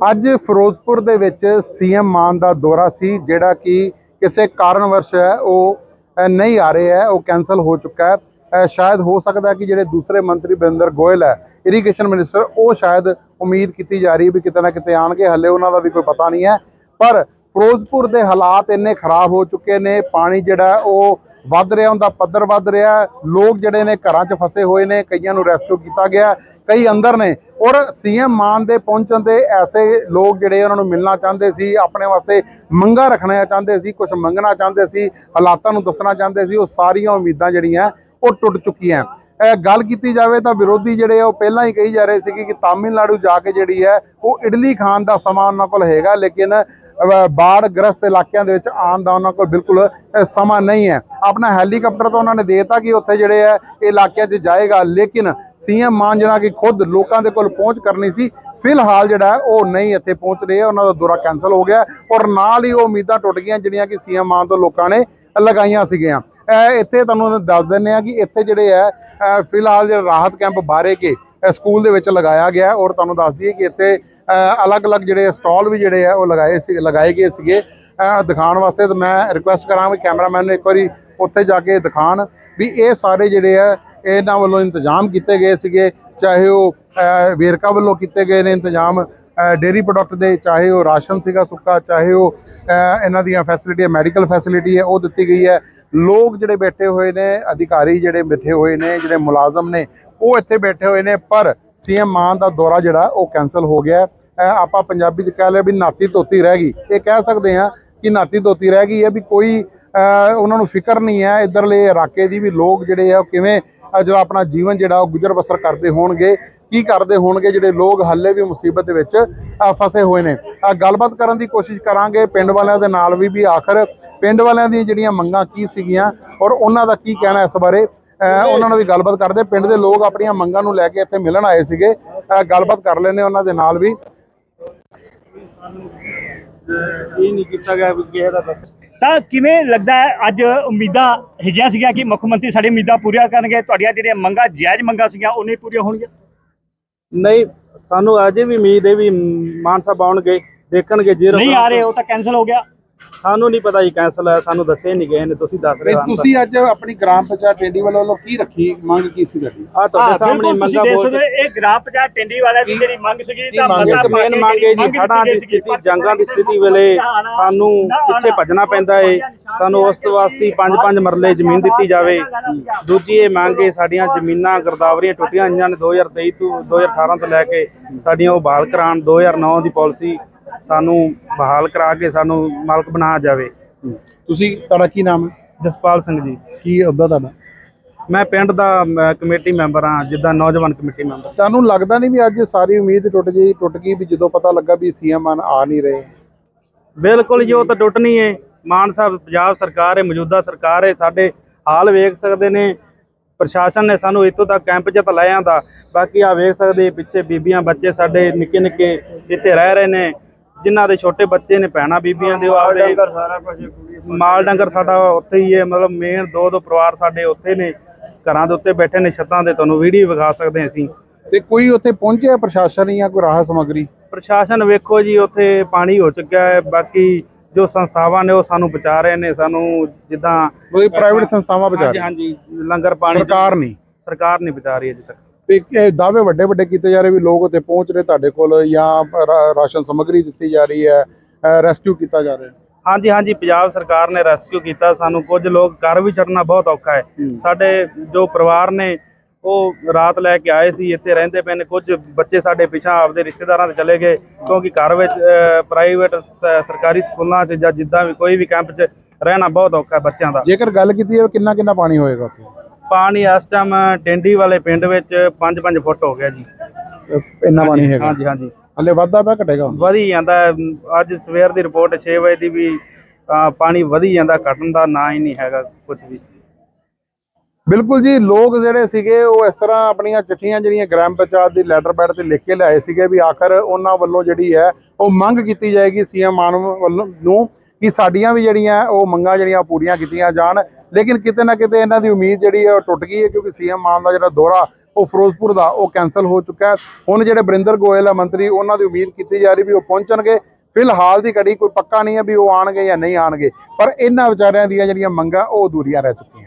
ਅੱਜ ਫਿਰੋਜ਼ਪੁਰ ਦੇ ਵਿੱਚ ਸੀਐਮ ਮਾਨ ਦਾ ਦੌਰਾ ਸੀ, ਜਿਹੜਾ ਕਿ ਕਿਸੇ ਕਾਰਨਵਸ਼ ਹੈ, ਉਹ ਨਹੀਂ ਆ ਰਿਹਾ ਹੈ, ਉਹ ਕੈਨਸਲ ਹੋ ਚੁੱਕਾ ਹੈ। ਸ਼ਾਇਦ ਹੋ ਸਕਦਾ ਕਿ ਜਿਹੜੇ ਦੂਸਰੇ ਮੰਤਰੀ ਬਿੰਦਰ ਗੋਇਲ ਹੈ, ਇਰੀਗੇਸ਼ਨ ਮਿਨਿਸਟਰ, ਉਹ ਸ਼ਾਇਦ ਉਮੀਦ ਕੀਤੀ ਜਾ ਰਹੀ ਵੀ ਕਿਤੇ ਨਾ ਕਿਤੇ ਆਣਗੇ ਹੱਲੇ ਉਹਨਾਂ ਦਾ ਵੀ ਕੋਈ ਪਤਾ ਨਹੀਂ ਹੈ। ਪਰ ਫਿਰੋਜ਼ਪੁਰ ਦੇ ਹਾਲਾਤ ਇੰਨੇ ਖਰਾਬ ਹੋ ਚੁੱਕੇ ਨੇ, ਪਾਣੀ ਜਿਹੜਾ ਉਹ ਵੱਧ ਰਿਹਾ, ਉਹਦਾ ਪੱਧਰ ਵੱਧ ਰਿਹਾ ਲੋਕ ਜਿਹੜੇ ਨੇ ਘਰਾਂ 'ਚ ਫਸੇ ਹੋਏ ਨੇ, ਕਈਆਂ ਨੂੰ ਰੈਸਕਿਊ ਕੀਤਾ ਗਿਆ ਕਈ ਅੰਦਰ ਨੇ। ਔਰ ਸੀਐਮ ਮਾਨ ਦੇ ਪਹੁੰਚਣ ਤੇ ਐਸੇ ਲੋਕ ਜਿਹੜੇ ਉਹਨਾਂ ਨੂੰ ਮਿਲਣਾ ਚਾਹੁੰਦੇ ਸੀ, ਆਪਣੇ ਵਾਸਤੇ ਮੰਗਾ ਰੱਖਣਾ ਚਾਹੁੰਦੇ ਸੀ ਕੁਝ ਮੰਗਣਾ ਚਾਹੁੰਦੇ ਸੀ, ਹਾਲਾਤਾਂ ਨੂੰ ਦੱਸਣਾ ਚਾਹੁੰਦੇ ਸੀ, ਉਹ ਸਾਰੀਆਂ ਉਮੀਦਾਂ ਜਿਹੜੀਆਂ ਉਹ ਟੁੱਟ ਚੁੱਕੀਆਂ। ਗੱਲ ਕੀਤੀ ਜਾਵੇ ਤਾਂ ਵਿਰੋਧੀ ਜਿਹੜੇ ਆ, ਉਹ ਪਹਿਲਾਂ ਹੀ ਕਹੀ ਜਾ ਰਹੇ ਸੀ ਕਿ ਤਾਮਿਲਨਾਡੂ ਜਾ ਕੇ ਜਿਹੜੀ ਹੈ, ਉਹ ਇਡਲੀ ਖਾਣ ਦਾ ਸਮਾਂ ਉਹਨਾਂ ਕੋਲ ਹੈਗਾ, ਲੇਕਿਨ ਬਾੜ ਗ੍ਰਸਤ ਇਲਾਕਿਆਂ ਦੇ ਵਿੱਚ ਆਉਣ ਦਾ ਉਹਨਾਂ ਕੋਲ ਬਿਲਕੁਲ ਸਮਾਂ ਨਹੀਂ ਹੈ। ਆਪਣਾ ਹੈਲੀਕਾਪਟਰ ਤਾਂ ਉਹਨਾਂ ਨੇ ਦੇਤਾ ਕਿ ਉੱਥੇ ਜਿਹੜੇ ਹੈ, ਇਹ ਇਲਾਕਿਆਂ 'ਚ ਜਾਏਗਾ, ਲੇਕਿਨ ਸੀਐਮ ਮਾਨ ਜਿਹੜਾ ਕਿ ਖੁਦ ਲੋਕਾਂ ਦੇ ਕੋਲ ਪਹੁੰਚ ਕਰਨੀ ਸੀ, ਫਿਲਹਾਲ ਜਿਹੜਾ ਉਹ ਨਹੀਂ ਇੱਥੇ ਪਹੁੰਚ ਰਹੇ, ਉਹਨਾਂ ਦਾ ਦੌਰਾ ਕੈਨਸਲ ਹੋ ਗਿਆ ਔਰ ਨਾਲ ਹੀ ਉਹ ਉਮੀਦਾਂ ਟੁੱਟ ਗਈਆਂ ਜਿਹੜੀਆਂ ਕਿ ਸੀਐਮ ਮਾਨ ਤੋਂ ਲੋਕਾਂ ਨੇ ਲਗਾਈਆਂ ਸੀਗੀਆਂ। ਇੱਥੇ ਤੁਹਾਨੂੰ ਦੱਸ ਦਿੰਦੇ ਆ ਕਿ ਇੱਥੇ ਜਿਹੜੇ ਹੈ ਫਿਲਹਾਲ ਜਿਹੜਾ ਰਾਹਤ ਕੈਂਪ ਬਾਰੇ ਕੇ ਸਕੂਲ ਦੇ ਵਿੱਚ ਲਗਾਇਆ ਗਿਆ ਔਰ ਤੁਹਾਨੂੰ ਦੱਸ ਦਈਏ ਕਿ ਇੱਥੇ ਅਲੱਗ-ਅਲੱਗ ਜਿਹੜੇ ਸਟਾਲ ਵੀ ਜਿਹੜੇ ਆ ਉਹ ਲਗਾਏ ਸੀ, ਲਗਾਏ ਗਏ ਸੀਗੇ। ਦਿਖਾਉਣ ਵਾਸਤੇ ਤਾਂ ਮੈਂ ਰਿਕੁਐਸਟ ਕਰਾਂਗਾ ਕੈਮਰਾਮੈਨ ਨੂੰ ਇੱਕ ਵਾਰੀ ਉੱਥੇ ਜਾ ਕੇ ਦਿਖਾਣ ਵੀ ਇਹ ਸਾਰੇ ਜਿਹੜੇ ਆ ਇਹਨਾਂ ਵੱਲੋਂ ਇੰਤਜ਼ਾਮ ਕੀਤੇ ਗਏ ਸੀਗੇ, ਚਾਹੇ ਉਹ ਵੇਰਕਾ ਵੱਲੋਂ ਕੀਤੇ ਗਏ ਨੇ ਇੰਤਜ਼ਾਮ ਡੇਰੀ ਪ੍ਰੋਡਕਟ ਦੇ, ਚਾਹੇ ਉਹ ਰਾਸ਼ਨ ਸੀਗਾ ਸੁੱਕਾ, ਚਾਹੇ ਉਹ ਇਹਨਾਂ ਦੀਆਂ ਫੈਸਿਲਿਟੀਆਂ ਮੈਡੀਕਲ ਫੈਸਿਲਿਟੀ ਹੈ, ਉਹ ਦਿੱਤੀ ਗਈ ਹੈ। ਲੋਕ ਜਿਹੜੇ ਬੈਠੇ ਹੋਏ ਨੇ, ਅਧਿਕਾਰੀ ਜਿਹੜੇ ਬੈਠੇ ਹੋਏ ਨੇ, ਜਿਹੜੇ ਮੁਲਾਜ਼ਮ ਨੇ, ਉਹ ਇੱਥੇ ਬੈਠੇ ਹੋਏ ਨੇ, ਪਰ ਸੀਐਮ ਮਾਨ ਦਾ ਦੌਰਾ ਜਿਹੜਾ, ਉਹ ਕੈਨਸਲ ਹੋ ਗਿਆ ਆਪਾਂ ਪੰਜਾਬੀ ਚ ਕਹਿ ਲਿਆ ਵੀ ਨਾਤੀ ਧੋਤੀ ਰਹਿ ਗਈ। ਇਹ ਕਹਿ ਸਕਦੇ ਆ ਕਿ ਨਾਤੀ ਧੋਤੀ ਰਹਿ ਗਈ ਹੈ ਵੀ ਕੋਈ ਉਹਨਾਂ ਨੂੰ ਫਿਕਰ ਨਹੀਂ ਹੈ, ਇਧਰਲੇ ਇਲਾਕੇ ਦੀ ਵੀ ਲੋਕ ਜਿਹੜੇ ਆ, ਉਹ ਕਿਵੇਂ ਅਹ ਜਿਹੜਾ ਆਪਣਾ ਜੀਵਨ ਜਿਹੜਾ ਉਹ ਗੁਜ਼ਰ ਬਸਰ ਕਰਦੇ ਹੋਣਗੇ, ਕੀ ਕਰਦੇ ਹੋਣਗੇ, ਜਿਹੜੇ ਲੋਕ ਹੱਲੇ ਵੀ ਮੁਸੀਬਤ ਦੇ ਵਿੱਚ ਫਸੇ ਹੋਏ ਨੇ। ਗੱਲਬਾਤ ਕਰਨ ਦੀ ਕੋਸ਼ਿਸ਼ ਕਰਾਂਗੇ। ਪਿੰਡ ਵਾਲਿਆਂ ਦੇ ਨਾਲ ਵੀ ਵੀ ਆਖਰ ਪਿੰਡ ਵਾਲਿਆਂ ਦੀਆਂ ਜਿਹੜੀਆਂ ਮੰਗਾਂ ਕੀ ਸੀਗੀਆਂ ਔਰ ਉਹਨਾਂ ਦਾ ਕੀ ਕਹਿਣਾ ਇਸ ਬਾਰੇ, ਅਹ ਉਹਨਾਂ ਨਾਲ ਵੀ ਗੱਲਬਾਤ ਕਰਦੇ। ਪਿੰਡ ਦੇ ਲੋਕ ਆਪਣੀਆਂ ਮੰਗਾਂ ਨੂੰ ਲੈ ਕੇ ਇੱਥੇ ਮਿਲਣ ਆਏ ਸੀਗੇ। ਗੱਲਬਾਤ ਕਰ ਲੈਨੇ ਉਹਨਾਂ ਦੇ ਨਾਲ ਵੀ। ਇਹ ਨਹੀਂ ਕੀਤਾ ਗਿਆ ਕਿਸੇ ਦਾ ਤਾਂ ਕਿਵੇਂ ਲੱਗਦਾ ਹੈ? ਅੱਜ ਉਮੀਦਾਂ ਹੈਗੀਆਂ ਸੀਗੀਆਂ ਕਿ ਮੁੱਖ ਮੰਤਰੀ ਸਾਡੀ ਉਮੀਦਾਂ ਪੂਰੀਆਂ ਕਰਨਗੇ ਤੁਹਾਡੀਆਂ ਜਿਹੜੀਆਂ ਮੰਗਾਂ ਜਾਇਜ਼ ਮੰਗਾਂ ਸੀਗੀਆਂ ਉਹਨੇ ਪੂਰੀਆਂ ਹੋਣਗੀਆਂ? ਨਹੀਂ ਸਾਨੂੰ ਅਜੇ ਵੀ ਉਮੀਦ ਹੈ ਵੀ ਮਾਨ ਸਾਹਿਬ ਆਉਣਗੇ ਦੇਖਣਗੇ ਜੀਰੋ ਨਹੀਂ ਆ ਰਹੇ ਉਹ ਤਾਂ ਕੈਨਸਲ ਹੋ ਗਿਆ। ਸਾਨੂੰ ਨਹੀਂ ਪਤਾ ਜੀ ਕੈਂਸਲ ਹੈ ਸਾਨੂੰ ਦੱਸੇ ਨਹੀਂ ਗਏ ਨੇ ਤੁਸੀਂ ਦੱਸ ਰਹੇ ਹੋ ਤੁਸੀਂ ਅੱਜ ਆਪਣੀ ਗ੍ਰਾਮ ਪੰਚਾਇਤ ਟੇਡੀ ਵੱਲੋਂ ਕੀ ਰੱਖੀ ਮੰਗ ਕੀ ਸੀ ਤੁਹਾਡੀ? ਆ ਤੁਹਾਡੇ ਸਾਹਮਣੇ ਮੰਗਾ ਬੋਲ ਇਹ ਗ੍ਰਾਮ ਪੰਚਾਇਤ ਟਿੰਡੀ ਵਾਲਿਆਂ ਦੀ ਜਿਹੜੀ ਮੰਗ ਸੀਗੀ ਤਾਂ ਮੰਗ ਹੈ? ਮਤਾ ਪਾ ਮੇਨ ਕੇ ਮੰਗ ਹੈ ਜੀ ਹੜ੍ਹਾਂ ਦੀ ਸਥਿਤੀ ਜੰਗਾਂ ਦੀ ਸਥਿਤੀ ਵੇਲੇ ਸਾਨੂੰ ਪਿੱਛੇ ਭੱਜਣਾ ਪੈਂਦਾ ਏ। ਸਾਨੂੰ ਉਸ ਤੋਂ ਵਾਸਤੇ ਪੰਜ ਪੰਜ ਮਰਲੇ ਜ਼ਮੀਨ ਦਿੱਤੀ ਜਾਵੇ। ਦੂਜੀ ਇਹ ਮੰਗ ਹੈ ਸਾਡੀਆਂ ਜ਼ਮੀਨਾਂ ਗਰਦਾਵਰੀਆਂ ਟੁੱਟੀਆਂ ਹੋਈਆਂ ਨੇ 2023 ਤੋਂ 2018 ਤੋਂ ਲੈ ਕੇ ਸਾਡੀਆਂ ਉਹ ਬਹਾਲ ਕਰਾਉਣ 2009 ਦੀ ਪਾਲਿਸੀ ਸਾਨੂੰ ਬਹਾਲ ਕਰਾ ਕੇ ਸਾਨੂੰ ਮਾਲਕ ਬਣਾਇਆ ਜਾਵੇ। ਤੁਸੀਂ ਤੁਹਾਡਾ ਕੀ ਨਾਮ ਹੈ? ਜਸਪਾਲ ਸਿੰਘ ਜੀ। ਕੀ ਅਹੁਦਾ ਤੁਹਾਡਾ? ਮੈਂ ਪਿੰਡ ਦਾ ਅਮ, ਕਮੇਟੀ ਮੈਂਬਰ ਹਾਂ ਜਿੱਦਾਂ ਨੌਜਵਾਨ ਕਮੇਟੀ ਮੈਂਬਰ। ਤੁਹਾਨੂੰ ਲੱਗਦਾ ਨਹੀਂ ਵੀ ਅੱਜ ਸਾਰੀ ਉਮੀਦ ਟੁੱਟ ਗਈ ਟੁੱਟ ਗਈ ਵੀ ਜਦੋਂ ਪਤਾ ਲੱਗਾ ਵੀ ਸੀਐਮ ਆ ਨਹੀਂ ਰਹੇ? ਬਿਲਕੁਲ ਜੀ ਉਹ ਤਾਂ ਟੁੱਟਣੀ ਏ ਮਾਨ ਸਾਹਿਬ ਪੰਜਾਬ ਸਰਕਾਰ ਹੈ ਮੌਜੂਦਾ ਸਰਕਾਰ ਹੈ ਸਾਡੇ ਹਾਲ ਵੇਖ ਸਕਦੇ ਨੇ। ਪ੍ਰਸ਼ਾਸਨ ਨੇ ਸਾਨੂੰ ਇੱਥੋਂ ਤੱਕ ਕੈਂਪ 'ਚ ਤਾਂ ਲੈ ਆਂਦਾ। ਬਾਕੀ ਆ ਵੇਖ ਸਕਦੇ ਪਿੱਛੇ ਬੀਬੀਆਂ ਬੱਚੇ ਸਾਡੇ ਨਿੱਕੇ ਨਿੱਕੇ ਇੱਥੇ ਰਹਿ ਰਹੇ ਨੇ। ਜਿਨ੍ਹਾਂ ਦੇ ਛੋਟੇ ਬੱਚੇ ਨੇ ਭੈਣਾਂ ਬੀਬੀਆਂ ਦੇ ਉਹ ਆਪਦੇ ਮਾਲ ਡੰਗਰ ਸਾਡਾ ਉੱਥੇ ਹੀ ਹੈ ਮਤਲਬ ਮੇਨ ਦੋ ਦੋ ਪਰਿਵਾਰ ਸਾਡੇ ਉੱਥੇ ਨੇ ਘਰਾਂ ਦੇ ਉੱਤੇ ਬੈਠੇ ਨੇ ਛੱਤਾਂ ਦੇ ਤੁਹਾਨੂੰ ਵੀਡੀਓ ਵਿਖਾ ਸਕਦੇ ਹਾਂ ਅਸੀਂ। ਤੇ ਕੋਈ ਉੱਥੇ ਪਹੁੰਚਿਆ ਪ੍ਰਸ਼ਾਸਨ ਜਾਂ ਕੋਈ ਰਾਹਤ ਸਮੱਗਰੀ? ਪ੍ਰਸ਼ਾਸਨ ਵੇਖੋ ਜੀ ਉੱਥੇ ਪਾਣੀ ਹੋ ਚੁੱਕਿਆ ਹੈ ਬਾਕੀ ਜੋ ਸੰਸਥਾਵਾਂ ਨੇ ਉਹ ਸਾਨੂੰ ਬਚਾ ਰਹੇ ਨੇ ਸਾਨੂੰ ਜਿੱਦਾਂ ਕੋਈ ਪ੍ਰਾਈਵੇਟ ਸੰਸਥਾਵਾਂ ਬਚਾ ਹਾਂਜੀ ਰਹੀ ਹਾਂਜੀ ਲੰਗਰ ਪਾਣੀ ਸਰਕਾਰ ਨਹੀਂ? ਸਰਕਾਰ ਨਹੀਂ ਬਚਾ ਰਹੀ ਅਜੇ ਤੱਕ। ਤੇ ਇਹ ਦਾਅਵੇ ਵੱਡੇ ਵੱਡੇ ਕੀਤੇ ਜਾ ਰਹੇ ਵੀ ਲੋਕ ਉੱਥੇ ਪਹੁੰਚ ਰਹੇ ਤੁਹਾਡੇ ਕੋਲ ਜਾਂ ਰਾਸ਼ਨ ਸਮੱਗਰੀ ਦਿੱਤੀ ਜਾ ਰਹੀ ਹੈ ਰੈਸਕਿਊ ਕੀਤਾ ਜਾ ਰਿਹਾ ਹਾਂਜੀ ਹਾਂਜੀ ਪੰਜਾਬ ਸਰਕਾਰ ਨੇ ਰੈਸਕਿਊ ਕੀਤਾ ਸਾਨੂੰ ਕੁਝ ਲੋਕ ਘਰ ਵੀ ਛੱਡਣਾ ਬਹੁਤ ਔਖਾ ਹੈ। ਸਾਡੇ ਜੋ ਪਰਿਵਾਰ ਨੇ ਉਹ ਰਾਤ ਲੈ ਕੇ ਆਏ ਸੀ ਇੱਥੇ ਰਹਿੰਦੇ ਪਏ ਨੇ ਕੁਝ ਬੱਚੇ ਸਾਡੇ ਪਿਛਾਂ ਆਪਦੇ ਰਿਸ਼ਤੇਦਾਰਾਂ ਦੇ ਚਲੇ ਗਏ ਕਿਉਂਕਿ ਘਰ ਵਿੱਚ ਪ੍ਰਾਈਵੇਟ ਸਰਕਾਰੀ ਸਕੂਲਾਂ 'ਚ ਜਾਂ ਜਿੱਦਾਂ ਵੀ ਕੋਈ ਵੀ ਕੈਂਪ 'ਚ ਰਹਿਣਾ ਬਹੁਤ ਔਖਾ ਹੈ ਬੱਚਿਆਂ ਦਾ। ਜੇਕਰ ਗੱਲ ਕੀਤੀ ਜਾਵੇ ਕਿੰਨਾ ਕਿੰਨਾ ਪਾਣੀ ਹੋਏਗਾ ਉੱਥੇ? ਪਾਣੀ ਇਸ ਟਾਈਮ ਟੈਂਡੀ ਵਾਲੇ ਪਿੰਡ ਵਿੱਚ 5-5 ਫੁੱਟ ਹੋ ਗਿਆ ਜੀ। ਇੰਨਾ ਪਾਣੀ ਹੈਗਾ? ਹਾਂਜੀ ਹਾਂਜੀ। ਹਲੇ ਵੱਧਦਾ ਪਿਆ ਘਟੇਗਾ? ਵਧੀ ਜਾਂਦਾ ਹੈ। ਅੱਜ ਸਵੇਰ ਦੀ ਰਿਪੋਰਟ 6 ਵਜੇ ਦੀ ਵੀ ਅਹ, ਪਾਣੀ ਵਧੀ ਜਾਂਦਾ ਘਟਣ ਦਾ ਨਾਂ ਹੀ ਨਹੀਂ ਹੈਗਾ ਕੁਝ ਵੀ। ਬਿਲਕੁਲ ਜੀ ਲੋਕ ਜਿਹੜੇ ਸੀਗੇ ਉਹ ਇਸ ਤਰ੍ਹਾਂ ਆਪਣੀਆਂ ਚਿੱਠੀਆਂ ਜਿਹੜੀਆਂ ਗ੍ਰਾਮ ਪੰਚਾਇਤ ਦੀ ਲੈਟਰ ਪੈਡ ਤੇ ਲਿਖ ਕੇ ਲਿਆਏ ਸੀਗੇ ਵੀ ਆਖਰ ਉਹਨਾਂ ਵੱਲੋਂ ਜਿਹੜੀ ਹੈ ਉਹ ਮੰਗ ਕੀਤੀ ਜਾਏਗੀ ਸੀਐਮ ਮਾਨ ਵੱਲੋਂ ਨੂੰ ਕਿ ਸਾਡੀਆਂ ਵੀ ਜਿਹੜੀਆਂ ਉਹ ਮੰਗਾਂ ਜਿਹੜੀਆਂ ਪੂਰੀਆਂ ਕੀਤੀਆਂ ਜਾਣ। ਲੇਕਿਨ ਕਿਤੇ ਨਾ ਕਿਤੇ ਇਹਨਾਂ ਦੀ ਉਮੀਦ ਜਿਹੜੀ ਹੈ ਉਹ ਟੁੱਟ ਗਈ ਹੈ ਕਿਉਂਕਿ ਸੀਐਮ ਮਾਨ ਦਾ ਜਿਹੜਾ ਦੌਰਾ ਉਹ ਫਿਰੋਜ਼ਪੁਰ ਦਾ ਉਹ ਕੈਨਸਲ ਹੋ ਚੁੱਕਾ ਹੈ। ਹੁਣ ਜਿਹੜੇ ਬਰਿੰਦਰ ਗੋਇਲ ਹੈ ਮੰਤਰੀ, ਉਹਨਾਂ ਦੀ ਉਮੀਦ ਕੀਤੀ ਜਾ ਰਹੀ ਵੀ ਉਹ ਪਹੁੰਚਣਗੇ। ਫਿਲਹਾਲ ਦੀ ਘੜੀ ਕੋਈ ਪੱਕਾ ਨਹੀਂ ਹੈ ਵੀ ਉਹ ਆਣਗੇ ਜਾਂ ਨਹੀਂ ਆਣਗੇ ਪਰ ਇਹਨਾਂ ਵਿਚਾਰਿਆਂ ਦੀਆਂ ਜਿਹੜੀਆਂ ਮੰਗਾਂ ਉਹ ਅਧੂਰੀਆਂ ਰਹਿ ਚੁੱਕੀਆਂ।